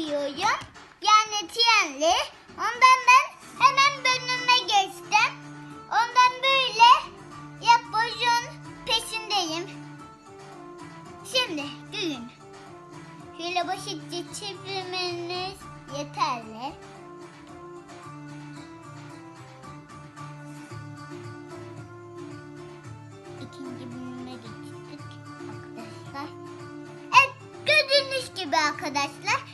yapıyorum. Yani trenle. Ondan ben hemen bölümüme geçtim. Ondan böyle yapbocuğun peşindeyim. Şimdi düğün. Şöyle basitçe çevirmeniz yeterli. İkinci bölüme geçtik arkadaşlar. Evet gördüğünüz gibi arkadaşlar